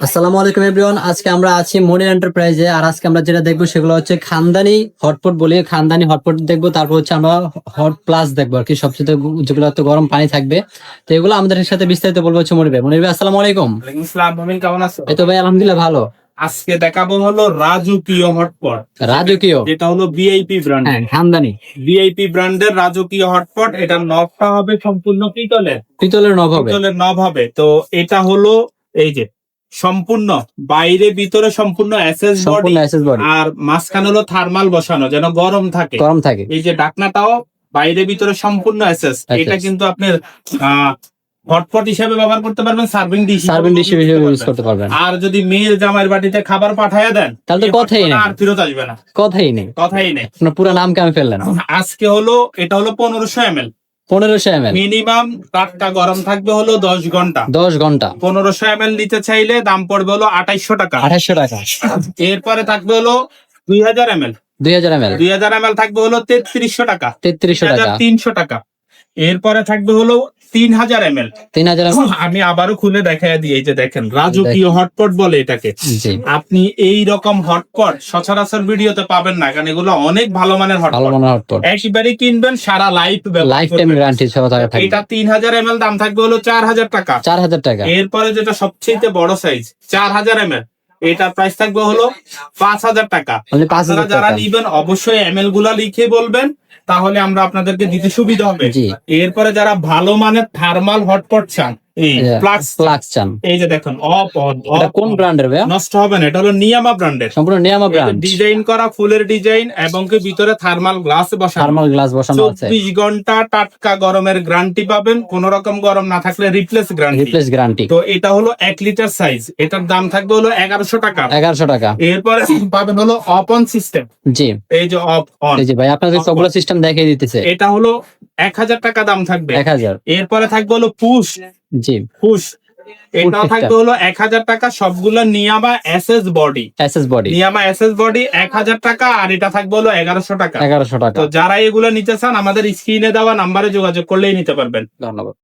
আসসালামু আলাইকুম এভরিওয়ান আজকে আমরা আছি মনি এন্টারপ্রাইজে আর আজকে আমরা যেটা দেখব সেগুলো হচ্ছে খানদানি হটপট বলি। খানদানি হটপট দেখব তারপর হচ্ছে আমরা হট প্লাস দেখব আর কি সবচেয়ে যেগুলো তো গরম পানি থাকবে। তো এগুলো আমাদের সাথে বিস্তারিত বলব হচ্ছে মনির ভাই। মনির ভাই আসসালামু আলাইকুম। কেমন আছো? এই তো ভাই আলহামদুলিল্লাহ ভালো। আজকে দেখাবো হলো রাজকীয় হটপট। রাজকীয়। যেটা হলো ভিআইপি ব্র্যান্ড হ্যাঁ খানদানি। ভিআইপি ব্র্যান্ডের রাজকীয় হটপট এটা নবটা হবে সম্পূর্ণ পিতলের। পিতলের নব হবে। পিতলের নব হবে। তো এটা হলো এই যে সম্পূর্ণ বাইরে ভিতরে সম্পূর্ণ এসএস বডি আর মাঝখানে হলো থার্মাল বসানো যেন গরম থাকে। গরম থাকে। এই যে ডাকনাটাও বাইরে ভিতরে সম্পূর্ণ এসএস এটা কিন্তু আপনার হটপট হিসেবে ব্যবহার করতে পারবেন সার্ভিং ডিশ সার্ভিং ডিশ হিসেবে ইউজ করতে পারবেন। আর যদি মেয়ের জামাইয়ের বাটিতে খাবার পাঠায় দেন তাহলে তো কথাই নেই। আর ফেরত আসবে না। কথাই নেই। কথাই নেই। আপনার পুরো নাম কেমন ফেললেন আজকে হলো এটা হলো পনেরোশো এম এল পনেরোশো এম এল মিনিমাম তারটা গরম থাকবে হলো দশ ঘণ্টা। দশ ঘণ্টা। পনেরোশো এম নিতে চাইলে দাম পড়বে হলো আঠাইশশো টাকা। আঠাশশো টাকা। এরপরে থাকবে হলো দুই হাজার এম এল দুই হাজার এম এল দুই হাজার এম এল থাকবে হলো তেত্রিশশো টাকা। তেত্রিশশো টাকা। তিনশো টাকা। এরপরে থাকবে হলো তিন হাজার এম এল তিন হাজার আমি আবারও খুলে দেখাই দিই এই যে দেখেন রাজকীয় হটপট বলে এটাকে। আপনি এই রকম হটপট সচরাচর ভিডিওতে পাবেন না কারণ এগুলো অনেক ভালো মানের হটপট একবারই কিনবেন সারা লাইফ লাইফ টাইম গ্যারান্টি থাকবে এটা তিন হাজার এম দাম থাকবে হলো চার হাজার টাকা। চার হাজার টাকা। এরপরে যেটা সবচেয়ে বড় সাইজ চার হাজার এম এল এটার প্রাইস থাকবে হলো পাঁচ হাজার টাকা। পাঁচ আপনারা হাজার যারা নিবেন অবশ্যই এম এলগুলা লিখে বলবেন তাহলে আমরা আপনাদেরকে দিতে সুবিধা হবে। এরপরে যারা ভালো মানের থার্মাল হটপট চান এই প্লাক্স ফ্লাক্স চান এই যে দেখুন অপ এটা কোন ব্র্যান্ডের ভাইয়া? নষ্ট হবে না এটা হলো নিয়ামা ব্র্যান্ডের সম্পূর্ণ নিয়ামা ব্র্যান্ড ডিজাইন করা ফুলের ডিজাইন এবং কি ভিতরে থার্মাল গ্লাস বসানো। থার্মাল গ্লাস বসানো আছে। ঘণ্টা টাটকা গরমের গ্যারান্টি পাবেন কোন রকম গরম না থাকলে রিপ্লেস গ্যারান্টি রিপ্লেস গ্যারান্টি তো এটা হলো এক লিটার সাইজ এটার দাম থাকবে হলো এগারোশো টাকা। টাকা। এরপরে পাবেন হলো অফ অন সিস্টেম জি। এই যে অন যে ভাই আপনাদের সবগুলো সিস্টেম দেখিয়ে দিতেছে। এটা হলো এক হাজার টাকা দাম থাকবে। এক হাজার। এরপরে থাকবে হলো পুশ। জি। পুশ। এটা থাকবে হলো এক হাজার টাকা সবগুলো নিয়ামা SS body. SS body. নিয়ামা SS body এক হাজার টাকা আর এটা থাকবে হলো এগারোশো টাকা। এগারোশো টাকা। তো যারা এগুলো নিতে চান আমাদের স্ক্রিনে দেওয়া নাম্বারে যোগাযোগ করলেই নিতে পারবেন। ধন্যবাদ।